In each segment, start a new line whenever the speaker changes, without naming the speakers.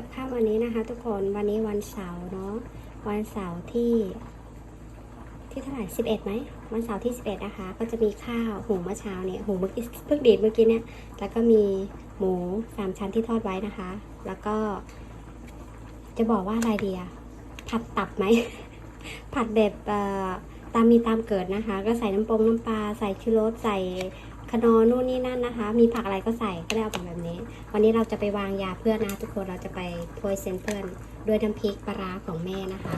กับข้าววันนี้นะคะ ทุกคนวันนี้วันเสาร์เนาะวันเสาร์ที่ ที่เท่าไหร่สิบเอ็ดไหมวันเสาร์ที่สิบเอ็ดนะคะ ก็จะมีข้าวหุงเมื่อเช้าเนี่ยหุงเมื่อกี้เพิ่งดีดเมื่อกี้เนี่ยแล้วก็มีหมูสามชั้นที่ทอดไว้นะคะ แล้วก็ จะบอกว่าอะไรดีอะผัดตับไหม ผัดแบบตามมีตามเกิดนะคะ ก็ใส่น้ำปงน้ำปลาใส่ชูรสใส่ ขนอนู่นนี่นั่นนะคะ มีผักอะไรก็ใส่ก็ได้เอาแบบนี้ วันนี้เราจะไปวางยาเพื่อนนะทุกคนเราจะไปโพยเซนเพื่อนด้วยน้ำพริกปลาร้าของแม่นะคะ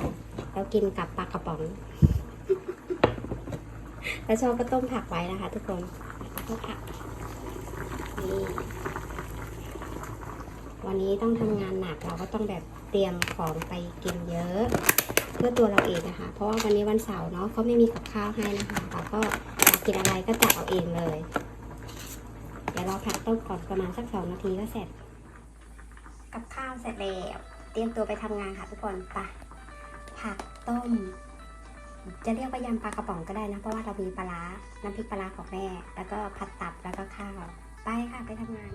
แล้วกินกับปลากระป๋อง แล้วชอบก็ต้มผักไว้นะคะ ทุกคนต้มผักนี่วันนี้ต้องทำงานหนักเราก็ต้องแบบเตรียมของไปกินเยอะเพื่อตัวเราเองนะคะ เพราะว่าวันนี้วันเสาร์เนาะเขาไม่มีกับข้าวให้นะคะเราก็อยากกินอะไรก็จัดเอาเองเลย ดี๋ยวเราผัดต้มก่อนประมาณสักสองนาทีก็เสร็จ กับข้าวเสร็จแล้ว เตรียมตัวไปทำงานค่ะทุกคนปะผักต้ม จะเรียกว่ายำปลากระป๋องก็ได้นะ เพราะว่าเรามีปลาร้าน้ำพริกปลาร้าของแม่ แล้วก็ผัดตับแล้วก็ข้าว ไปค่ะไปทำงาน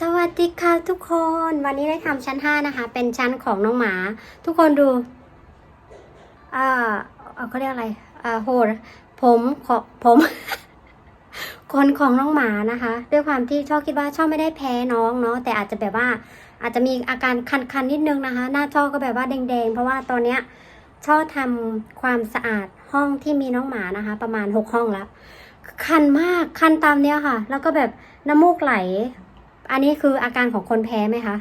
สวัสดีค่ะทุกคนวันนี้ได้ทำชั้น5นะคะ เป็นชั้นของน้องหมา ทุกคนดูอ่าเอ่อเขาเรียกอะไรอ่าโหดผมขอผม คนของน้องหมานะคะ ด้วยความที่ชอบคิดว่าชอบไม่ได้แพ้น้องเนาะแต่อาจจะแบบว่า อาจจะมีอาการคันๆนิดนึงนะคะ หน้าช่อก็แบบว่าแดงๆ เพราะว่าตอนเนี้ยช่อทำความสะอาดห้องที่มีน้องหมานะคะ ประมาณหกห้องแล้วคันมากคันตามเนี้ยค่ะ แล้วก็แบบน้ำมูกไหล อันนี้คืออาการของคนแพ้ไหมคะ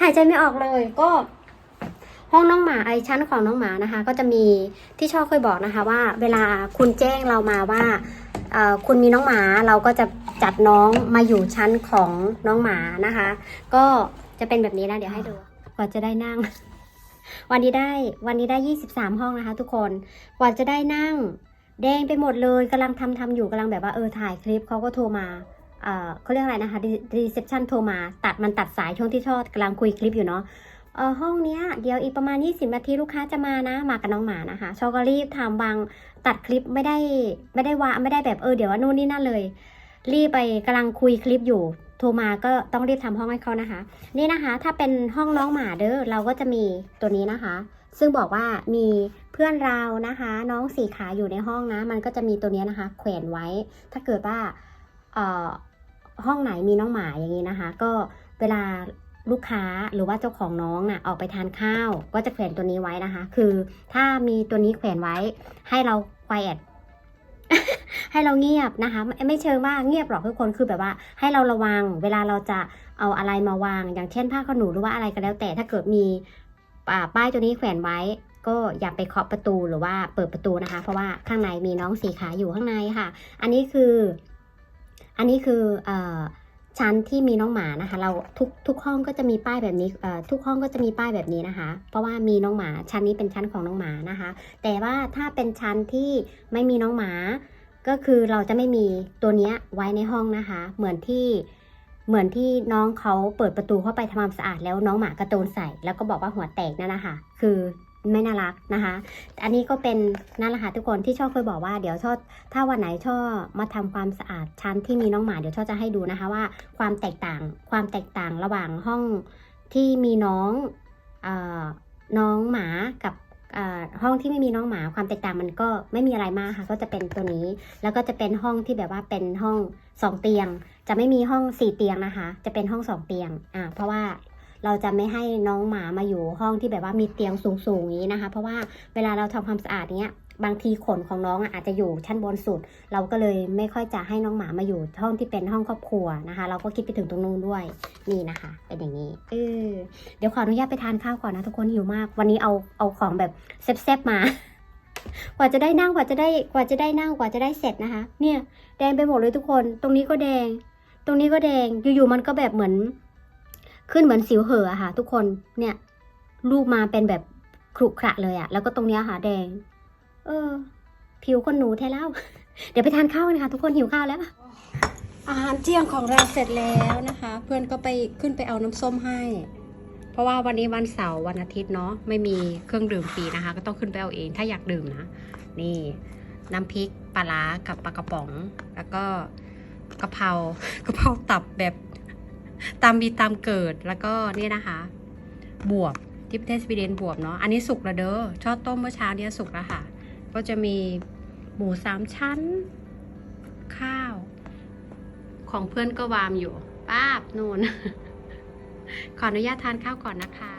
หายใจไม่ออกเลยก็ห้องน้องหมาไอชั้นของน้องหมานะคะ ก็จะมีที่ชอบเคยบอกนะคะ ว่า เวลาคุณแจ้งเรามาว่าคุณมีน้องหมาเราก็จะจัดน้องมาอยู่ชั้นของน้องหมานะคะ ก็จะเป็นแบบนี้นะเดี๋ยวให้ดูกว่าจะได้นั่ง วันนี้ได้วันนี้ได้ยี่สิบสามห้องนะคะ ทุกคนกว่าจะได้นั่ง แดงไปหมดเลยกำลังทำทำอยู่กำลังแบบว่าเออถ่ายคลิปเขาก็โทรมา เขาเรียกอะไรนะคะรีเซพชันโทรมาตัดมันตัดสายช่วงที่ชอบกำลังคุยคลิปอยู่เนาะเออห้องเนี้ยเดี๋ยวอีกประมาณ 20 นาทีลูกค้าจะมานะ มากับน้องหมานะคะชอก็รีบทำวางตัดคลิปไม่ได้ไม่ได้ว่าไม่ได้แบบเออเดี๋ยวว่านู่นนี่นั่นเลย รีบไปกำลังคุยคลิปอยู่ โทรมาก็ต้องรีบทำห้องให้เขานะคะ นี่นะคะ ถ้าเป็นห้องน้องหมาเด้อเราก็จะมีตัวนี้นะคะ ซึ่งบอกว่ามีเพื่อนเรานะคะ น้องสี่ขาอยู่ในห้องนะ มันก็จะมีตัวเนี้ยนะคะ แขวนไว้ ถ้าเกิดว่าเออ ห้องไหนมีน้องหมาอย่างนี้นะคะ ก็เวลาลูกค้าหรือว่าเจ้าของน้องน่ะออกไปทานข้าว ก็จะแขวนตัวนี้ไว้นะคะ คือถ้ามีตัวนี้แขวนไว้ ให้เรา quiet ให้เราเงียบนะคะ ไม่เชิงว่าเงียบหรอกทุกคนคือแบบว่า ให้เราระวัง เวลาเราจะเอาอะไรมาวาง อย่างเช่นผ้าขนหนูหรือว่าอะไรก็แล้วแต่ถ้าเกิดมีป้ายตัวนี้แขวนไว้ ก็อย่าไปเคาะประตูหรือว่าเปิดประตูนะคะ เพราะว่าข้างในมีน้องสีขาอยู่ข้างในค่ะ อันนี้คือ อันนี้คืออชั้นที่มีน้องหมานะคะ เราทุกทุกห้องก็จะมีป้ายแบบนี้ทุกห้องก็จะมีป้ายแบบนี้นะคะ เพราะว่ามีน้องหมาชั้นนี้เป็นชั้นของน้องหมานะคะ แต่ว่าถ้าเป็นชั้นที่ไม่มีน้องหมา ก็คือเราจะไม่มีตัวนี้ไว้ในห้องนะคะ เหมือนที่เหมือนที่น้องเขาเปิดประตูเข้าไปทำความสะอาดแล้วน้องหมากระโจนใส่ แล้วก็บอกว่าหัวแตกนั่นนะคะคือ ไม่น่ารักนะคะ อันนี้ก็เป็นนั่นแหละค่ะทุกคนที่ชอบเคยบอกว่าเดี๋ยวชอบถ้าวันไหนชอบมาทำความสะอาดชั้นที่มีน้องหมาเดี๋ยวชอบจะให้ดูนะคะว่าความแตกต่างความแตกต่างระหว่างห้องที่มีน้องออน้องหมากับห้องที่ไม่มีน้องหมาความแตกต่างมันก็ไม่มีอะไรมากค่ะก็จะเป็นตัวนี้ แล้วก็จะเป็นห้องที่แบบว่าเป็นห้องสองเตียง จะไม่มีห้องสี่เตียงนะคะ จะเป็นห้องสองเตียงอ่าเพราะว่า เราจะไม่ให้น้องหมามาอยู่ห้องที่แบบว่ามีเตียงสูงๆอย่างนี้นะคะ เพราะว่าเวลาเราทำความสะอาดเนี้ยบางทีขนของน้องอาจจะอยู่ชั้นบนสุด เราก็เลยไม่ค่อยจะให้น้องหมามาอยู่ห้องที่เป็นห้องครอบครัวนะคะ เราก็คิดไปถึงตรงนู้นด้วยนี่นะคะ เป็นอย่างนี้เออเดี๋ยวขออนุญาตไปทานข้าวก่อนนะทุกคนหิวมาก วันนี้เอาเอาของแบบแซ่บๆมากว่าจะได้นั่งกว่าจะได้กว่าจะได้นั่งกว่าจะได้เสร็จนะคะ เนี่ย แดงไปหมดเลยทุกคน ตรงนี้ก็แดง ตรงนี้ก็แดงอยู่ๆมันก็แบบเหมือน ขึ้นเหมือนสิวเหออะค่ะ ทุกคนเนี่ยรูปมาเป็นแบบขรุขระเลยอะแล้วก็ตรงเนี้ยค่ะแดง เออ ผิวคนหนูแท้แล้ว เดี๋ยวไปทานข้าวกันค่ะ ทุกคนหิวข้าวแล้วอาหารเที่ยงของเราเสร็จแล้วนะคะ เพื่อนก็ไปขึ้นไปเอาน้ำส้มให้ เพราะว่าวันนี้วันเสาร์วันอาทิตย์เนาะไม่มีเครื่องดื่มฟรีนะคะ ก็ต้องขึ้นไปเอาเองถ้าอยากดื่มนะ นี่น้ำพริกปลาร้ากับปลากระป๋อง แล้วก็กะเพรากะเพราตับแบบ ตามมีตามเกิดแล้วก็นี่นะคะ บวบที่ประเทศสวีเดนบวบเนาะอันนี้สุกแล้วเด้อชอบต้มเมื่อเช้าเนี่ยสุกแล้วค่ะ ก็จะมีหมูสามชั้น ข้าว ของเพื่อนก็วามอยู่ป้าบนูนขออนุญาตทานข้าวก่อนนะคะ